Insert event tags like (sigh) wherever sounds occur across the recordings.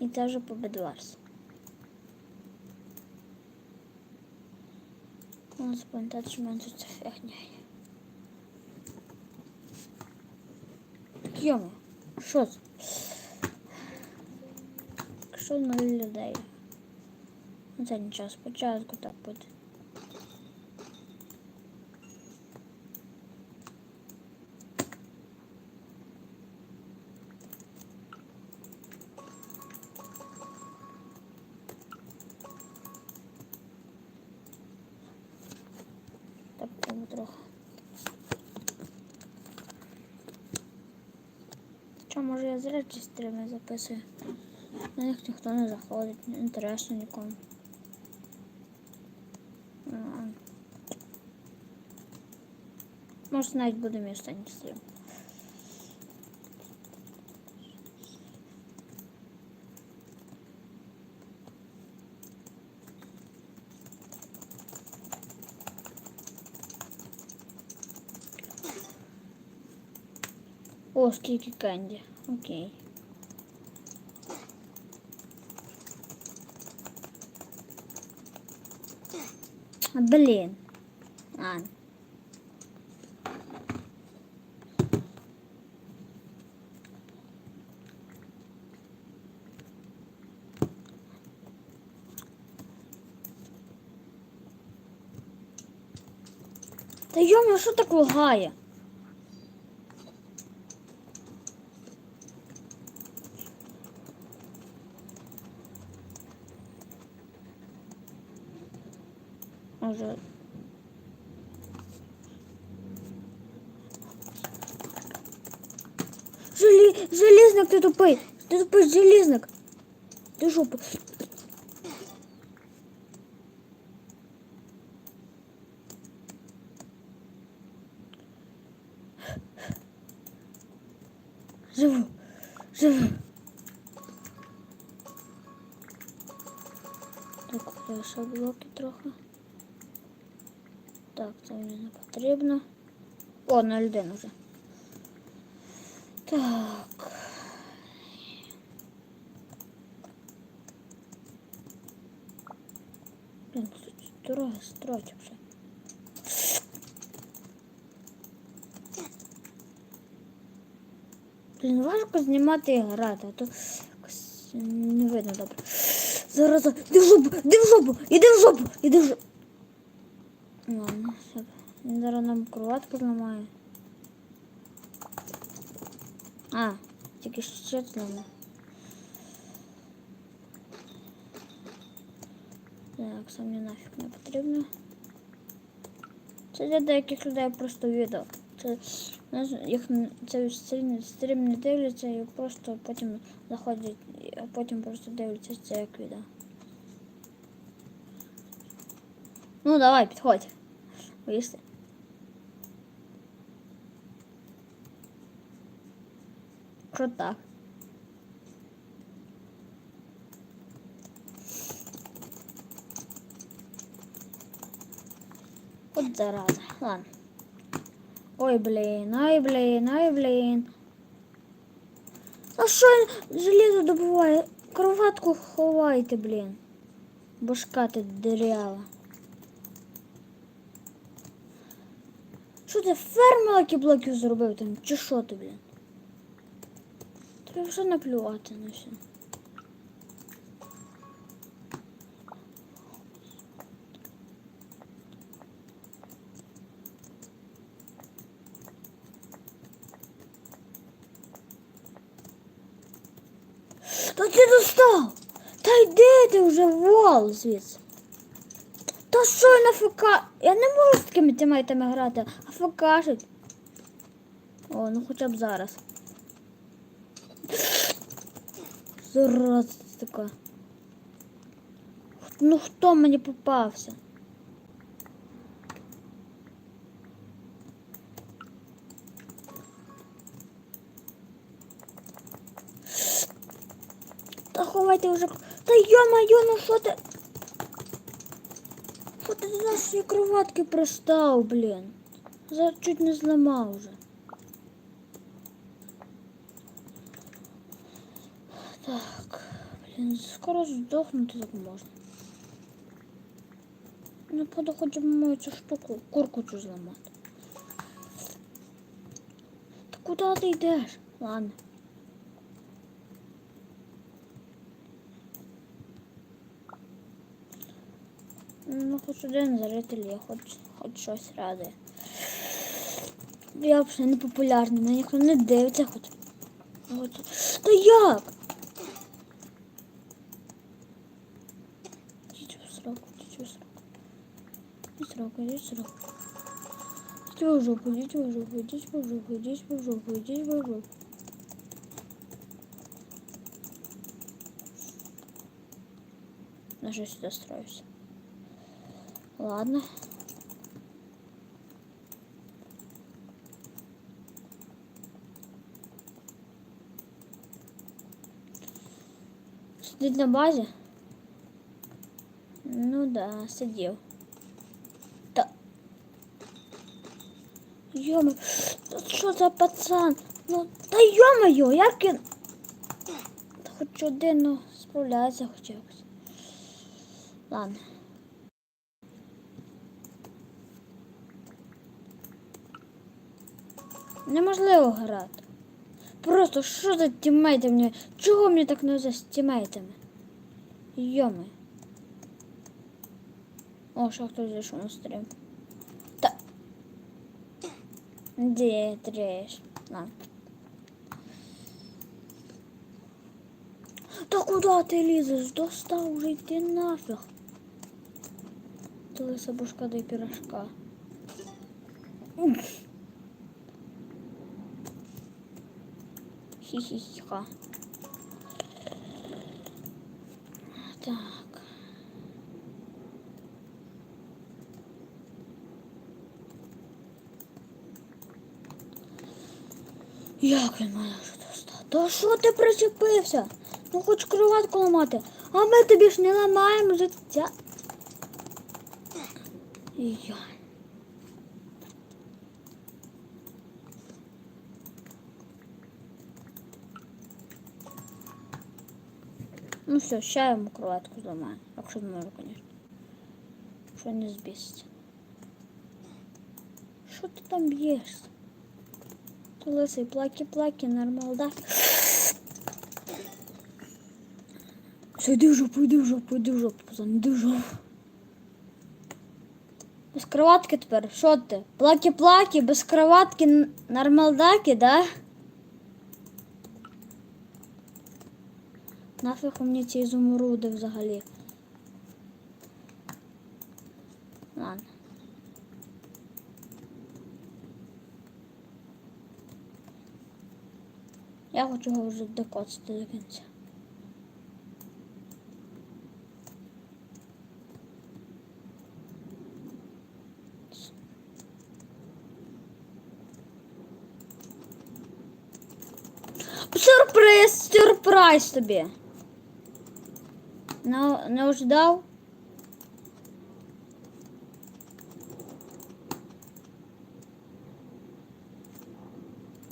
І це вже по У нас запам'ятати, що в мене тут ця фігня є. Йома, що це? Що нуль? Ну, спочатку так буде. може я зря ці стріми записую? На них ніхто не заходить, не інтересно нікому. Ну, ладно. Може навіть буде мій останній стрім. О, скільки кенді. Окей. Блін. Ладно. Та йома, що так лагає? Може. Желі... Желізник, ти тупий! Ти тупий желізник! Ти жопу. Живу, живу. Так, купаю ще блоки трохи. Так, це мені не потрібно. О, на один вже. Так. Блін, тут дороги строить вже. Блін, важко знімати і грати, а то якось не видно добре. Зараз, іди в жопу, іди в жопу, іди в жопу, іди в жопу. Ладно, все. Він зараз нам кроватку зламає. А, тільки ще зламав. Так, це мені нафіг не потрібно. Це для деяких людей просто відео. Це, знаєш, їх н- це стрім, стрім не дивляться і просто потім заходять, а потім просто дивляться це як відео. Ну, давай, підходь. Вийшли. Що так? От зараза. Ладно. Ой, блін, ой, блін, ой, блін. А що железо добуває? Кроватку ховайте, блін. Башка ти дирява. Що ти фермелики блоків зробив там? Чи що ти, блін? Треба вже наплювати на все. Та ти достав! Та йди ти вже вол звідси. Та що я на ФК? Я не можу з такими тімейтами грати, а ФКшить. О, ну хоча б зараз. Зараз така. Ну хто мені попався? Та ховайте вже. Та йо-моє, ну що ти? До нашої кроватки пристав, блін? Зараз чуть не зламав вже. Так, Блін, скоро здохнути так можна. Ну, поду хоч би мою цю штуку, курку цю зламати. Та куди ти йдеш? Ладно. Ну, хоч один зритель є, хоч, хоч щось радує. Я взагалі не популярний, мене ніхто не дивиться хоч. От. Та як? Идите в сраку. Идите в сраку, идите в сраку. Жопу, идите в жопу, идите в жопу, идите в жопу, идите в жопу. Что сюда строюсь? Ладно. Сидить на базе? Ну да, сидів. Та. Йома, що за пацан? Ну, та йо-моє, як він. Та хоч один, ну, справляється хоч якось. Ладно. Неможливо грати. Просто що за тімейти мені? Чого мені так не за з тімейтами? Йоми. О, що хтось зайшов на стрім. Та. Де треш? На. Та куди ти лізеш? Достав уже йти нафіг. Ти лиса бушка до пірашка. Хі-хі-ха. Так. Як мене вже достав? Та що ти причепився? Ну хоч кроватку ламати. А ми тобі ж не ламаємо життя. Я. Ну все, ща я ему кроватку зламаю. Якщо зможу, конечно. Що не збіситься. Що ти там б'єшся? Ти лисий, плаки-плаки, нормал, да? Все, йди в жопу, йди в жопу, йди в жопу, пацан, йди в жопу. Без кроватки тепер, що ти? Плаки-плаки, без кроватки, нормалдаки, да? Нафіг мені ці ізумруди взагалі. Ладно. Я хочу його вже докоцати до кінця. Сюрприз, сюрприз тобі. Не ожидав?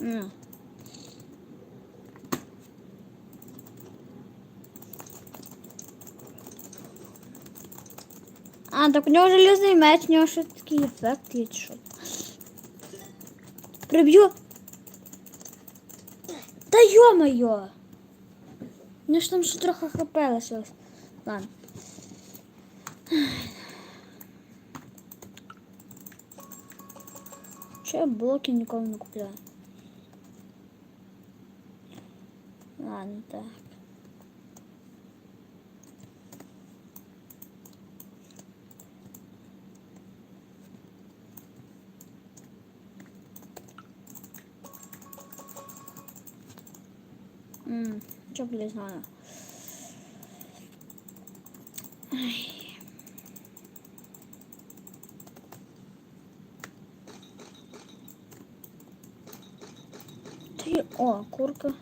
Ну. А, так у нього железний меч, у нього ще такий ефект є, що. Приб'ю. Та йо-моє! Ну ж там ще трохи хп лишилось. Ладно. Че я блоки ніколи не купляю? Ладно, так. М, Чё, блин, Ти... О, курка.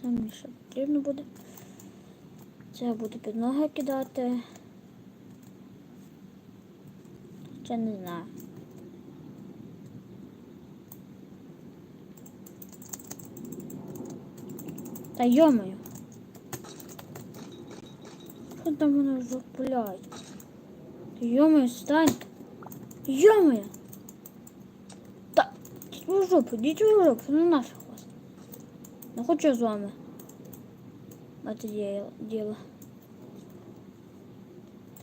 Це мені ще потрібно буде. Це я буду під ноги кидати. Це не знаю. Та йомаю. Там воно вже блядь? Йомаю, стань. Йомаю. Та, йдіть в жопу, йдіть в жопу, ну нафіг вас. Не хочу з вами. Це діло.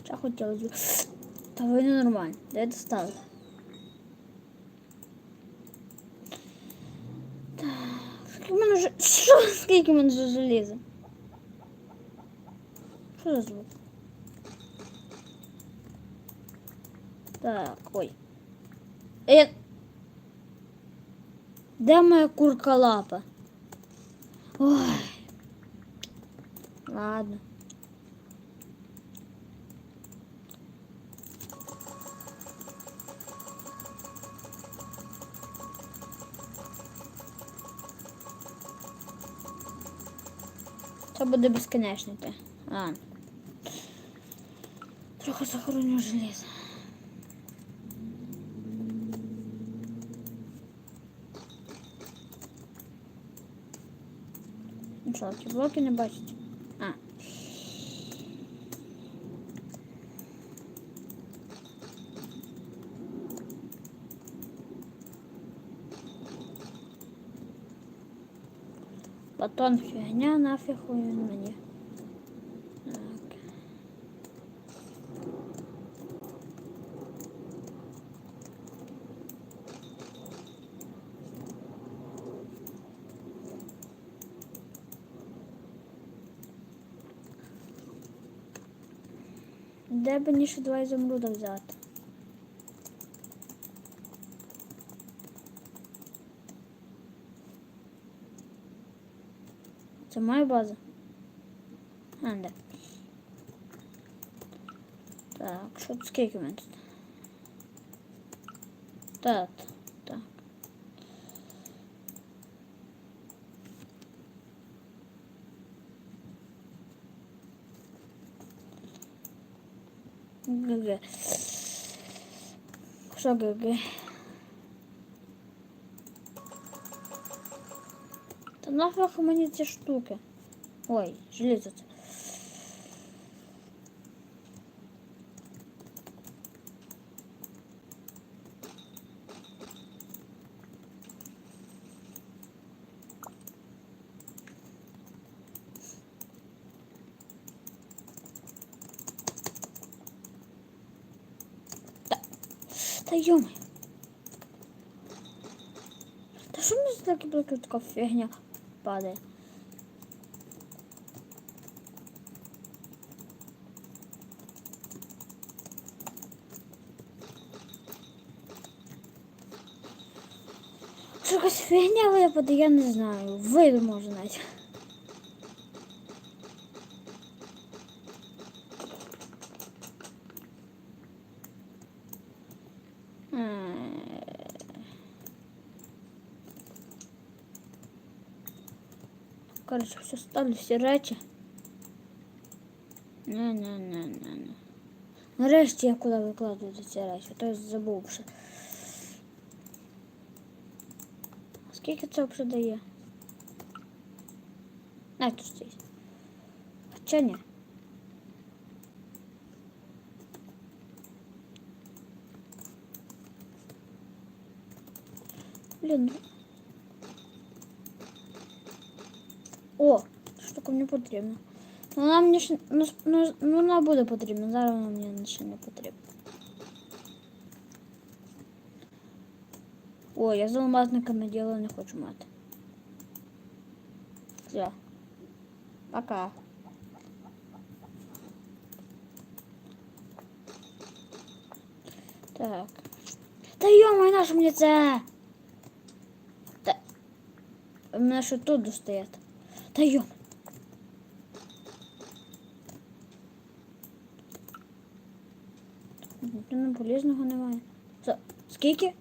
Що хотіла з- Та ви ненормальні. Де достали? Так, скільки в мене вже... (laughs) Що? Скільки в мене вже желіза? Що за звук? Так, ой. Е... Де моя курка лапа? Ой. Ладно. Це буде безконечно те. Ладно. Трохи захороню желізо. Ну що, ці блоки не бачите? А. Батон фігня, нафіг він мені. Б мені два ізумруда взяти? Це моя база? А, да. Так, що тут скільки в тут? Так, так. ГГ. Що ГГ? Та нафіг мені ці штуки? Ой, железо це. Та, та йоми. Та що за такі блоки така фігня падає? Що якась фігня випаде, я не знаю. Вийду може навіть. Коротше, все ставлю всі речі. Не, не, не, не, не. Нарешті я куди викладую ці речі, а то я забув вже. Скільки це взагалі дає? А, тут стоїть. Хоча ні. Блін. О, штука мені потрібна. Ну, вона мені ще, ну, ну, ну, вона буде потрібна, зараз вона мені ще не потрібна. О, я з алмазниками діло не хочу мати. Все. Пока. Так. Та йома, на що мені це? Та... У мене що тут достаєте? Йома. Нічого полезного немає. За... Скільки?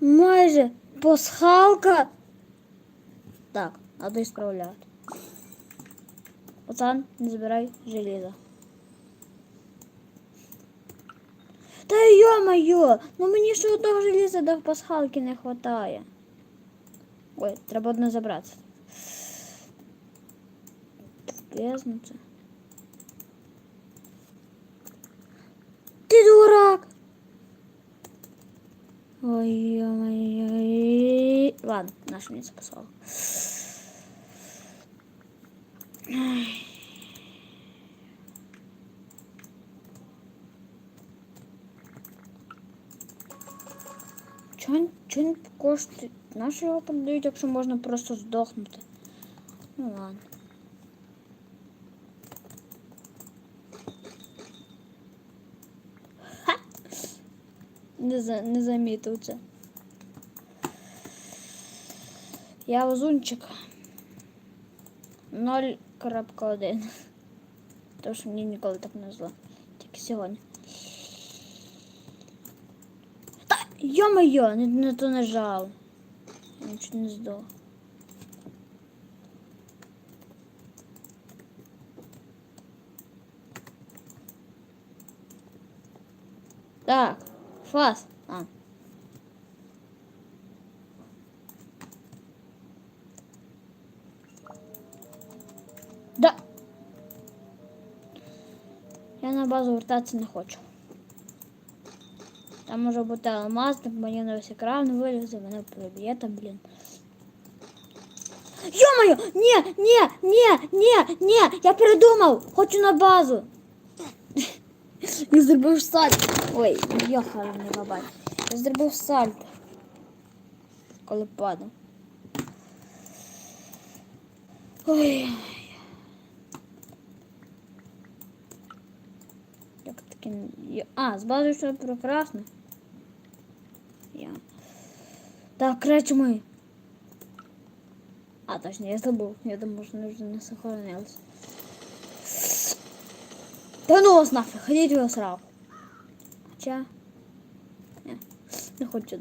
Майже пасхалка. Так, надо исправлять. Пацан, не забирай железо. Та ё-моё, ну мені ще одного железа до пасхалки не хватає. Ой, треба забраться. забрати. Ты дурак! ой ой ой Ладно, наш не записал. Чё он, чё он коштует? Нащо його продають, якщо можна просто здохнути? Ну ладно. Ха! Не, за, не замітив це. Я лазунчик. 0.1. Тому що мені ніколи так не зло. Тільки сьогодні. Та йо-моє, не, не то нажав. Я нічого не здох. Так, фас. А. Да. Я на базу вертатися не хочу. Там може бути алмазник, мені на весь екран вилізе, мене приб'є там, блін. Йо-моє! Ні, ні, ні, ні, ні, я передумав! Хочу на базу. (laughs) Я зробив сальто. Ой, йохара не бабай. Я зробив сальто. Коли падав. Ой. Не- А, з базою все прекрасно. Я. Так, краще ми. А, точно, я забыл. Я думал, что нужно не сохранялось. Да ну вас нафиг, ходите в сраку. Хотя... Не, не хочу.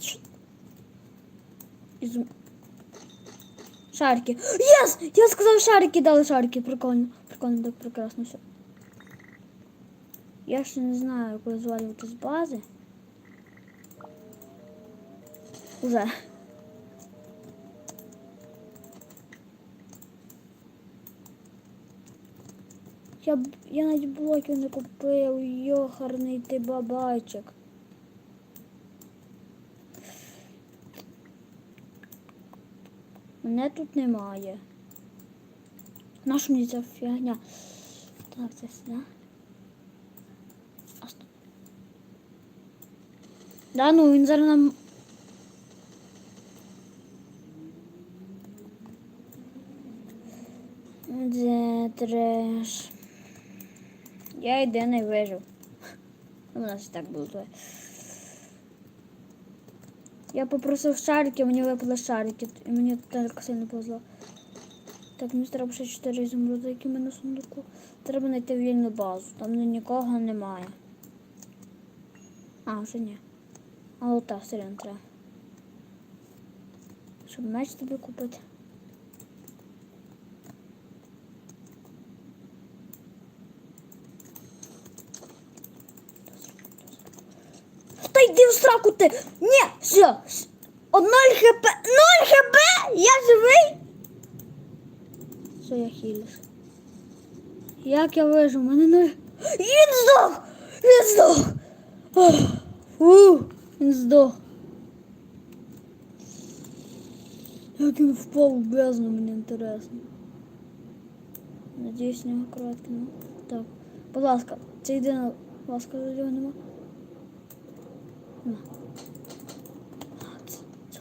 Ш- Из... Шарики. Yes! Я сказал шарики, дали шарики. Прикольно. Так прекрасно все. Я ще не знаю, як розвалювати з бази. Уже. Я, я навіть блоків не купив, йохарний ти бабайчик. Мене тут немає. Наша мені ця фігня? Так, це сюди. Да ну, він зараз нам Де треш. Я єдиний вижив. Ну, У нас так було. Я попросив шарики, мені випали шарики, і мені так сильно повезло. Так, мені треба ще 4 ізумруди, які в мене сундуку. Треба знайти вільну базу. Там нікого немає. А, вже ні. А от так, все одно треба. Щоб меч тобі купити. Та йди в сраку ти! Ні, все. 0 хп. 0 хп! Я живий! Все, я хілюсь. Як я вижу? Мене 0... Він здох! Він здох! Ох, Фу, він здох. Як він впав в бездну, мені інтересно. Надіюсь, не кроватки нема. Так. Будь ласка, це єдина ласка його нема. На. А, це- це-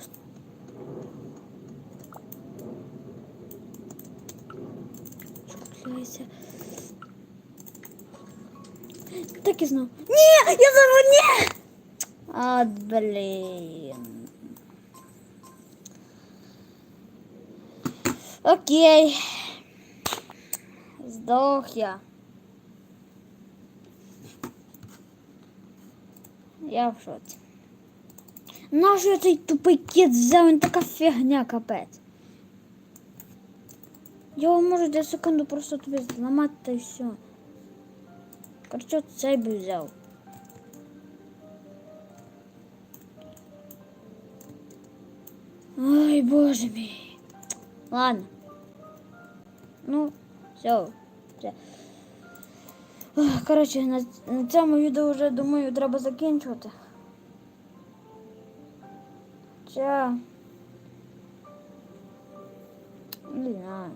Чекайся. Так і знав. Ні! Я забув, ні! А, блін. Окей. Здох я. Я в шоці. Нащо цей тупий кіт взяв? Він така фігня, капець. Його можу за секунду просто тобі зламати та й все. Короче, от цей би взяв. Ой, боже мій. Ладно. Ну, все. все. Ах, Коротше, на, на цьому відео вже думаю треба закінчувати. Хоча... Не знаю.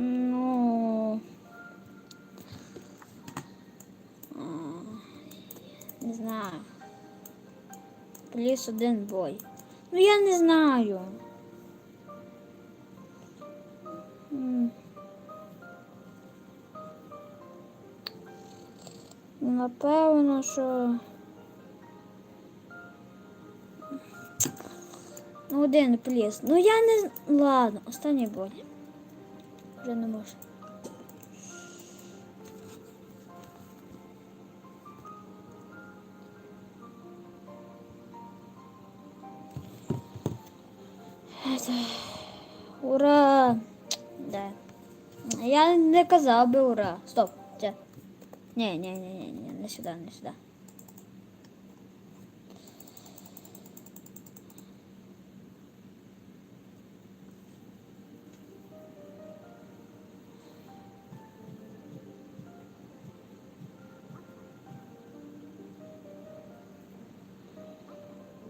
Ну... Не знаю. Плюс один бой. Ну я не знаю. Напевно, що. Ну, один пліс. Ну я не Ладно, останній бой. Вже не можу. Ура! Да. Я не казав би ура. Стоп. Ні, ні, ні, ні, не сюди, не сюди.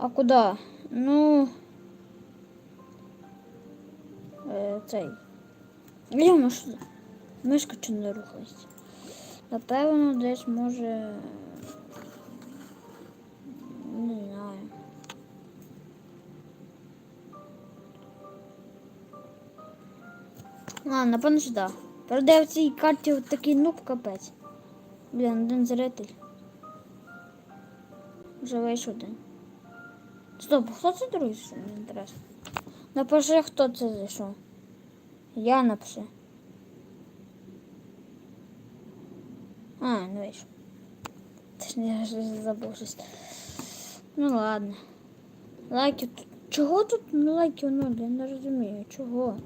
А куди? Ну. Е, цей. Я можу. Мишка чи не рухається. Напевно, десь може. Не знаю. А, напевно, сюди. Правда, в цій карті такий нуб капець. Блін, один зритель. Вже вийшов один. Стоп, хто це другий зайшов? Мені інтересно. Напиши, хто це зайшов. Я напишу. А, ну вийшов. Точніше, я забув щось. Ну ладно. Лайків тут. Чого тут лайків нуль? Я не розумію. Чого?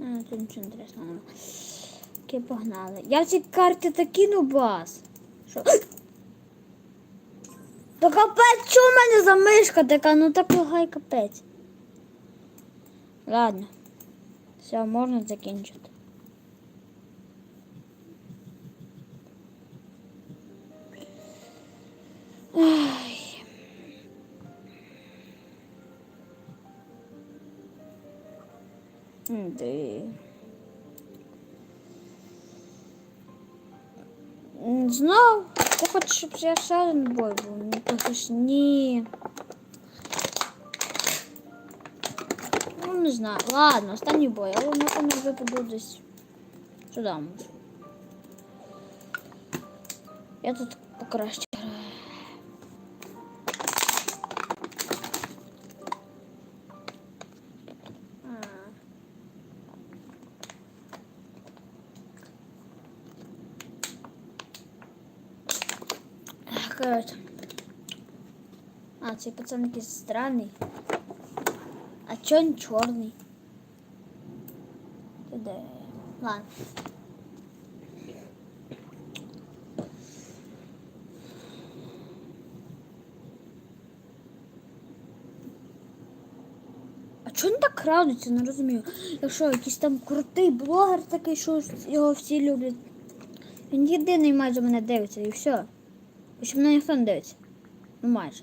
А, тут нічого інтересного. Окей, погнали. Я в цій карті такі нубас. Що? Та капець, що в мене за мишка така? Ну так лагай капець. Ладно. Все, можна закінчити. М, Де? М, Знав. Ти хочеш, щоб я ще один бой був? Ну, так ж ні. Ну, не знаю. Ладно, останній бой. Але напевно вже піду десь сюди може. Я тут покраще А, цей пацан якийсь. А чо він чорний? Ти? Ладно. А чого він так крадуться, не розумію. Якщо якийсь там крутий блогер такий, що його всі люблять. Він єдиний майже мене дивиться і все. Щоб мене ніхто не дивиться. Ну майже.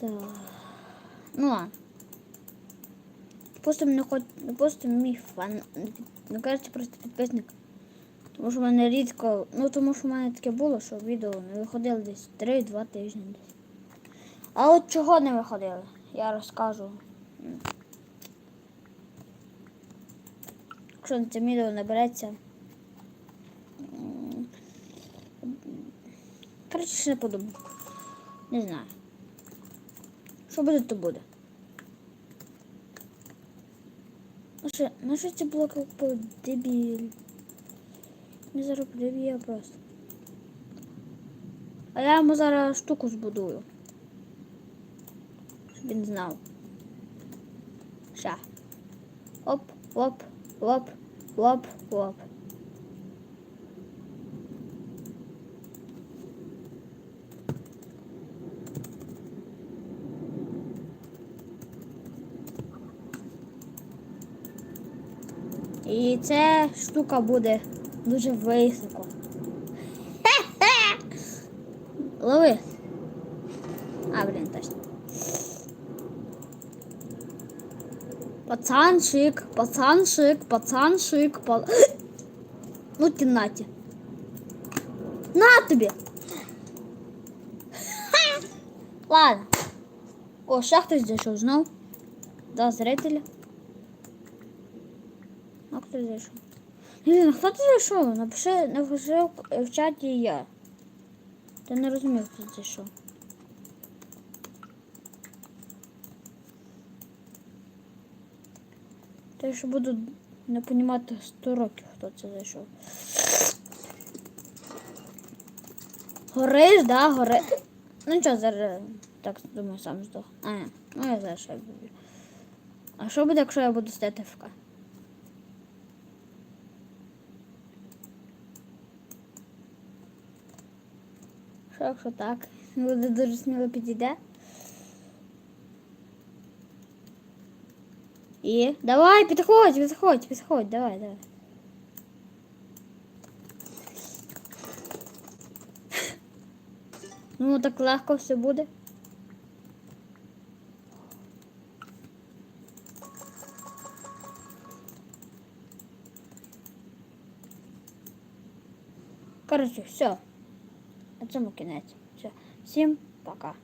Так. Ну ладно. Просто мене хоч просто мій фан. Ну кажучи, просто підписник. Тому що в мене рідко. Ну тому що в мене таке було, що відео не виходило десь 3-2 тижні десь. А от чого не виходили? Я розкажу. Якщо на це відео набереться. м, Коротше, не подумаю. Не знаю. Що буде, то буде. Ну що, що ці блоки по дебіль? Не зараз я просто. А я йому зараз штуку збудую. щоб він знав. Ща. Оп, оп, оп, оп, оп. І ця штука буде дуже високо. (laughs) Лови. А, блін, точно. Пацанчик, пацанчик, пацанчик, па... (gasps) Ну ти наті. На тобі. (laughs) Ладно. О, зайшов знов. Да, зрителі. А хто зайшов? Блін, хто ти зайшов? Напиши, напиши в- чаті я. Та не розумію, хто зайшов. Я ще буду не понімати 100 років, хто це зайшов. Гориш, да, гори. Ну нічого, зараз так думаю, сам здох. А, ну я зараз ще буду. А що буде, якщо я буду стояти ФК? Що, якщо так? Буде дуже сміло підійде. І давай, підходь, підходь, підходь, давай, давай. Ну, так легко все буде. Коротше, все. Цьому. Все. Всім пока.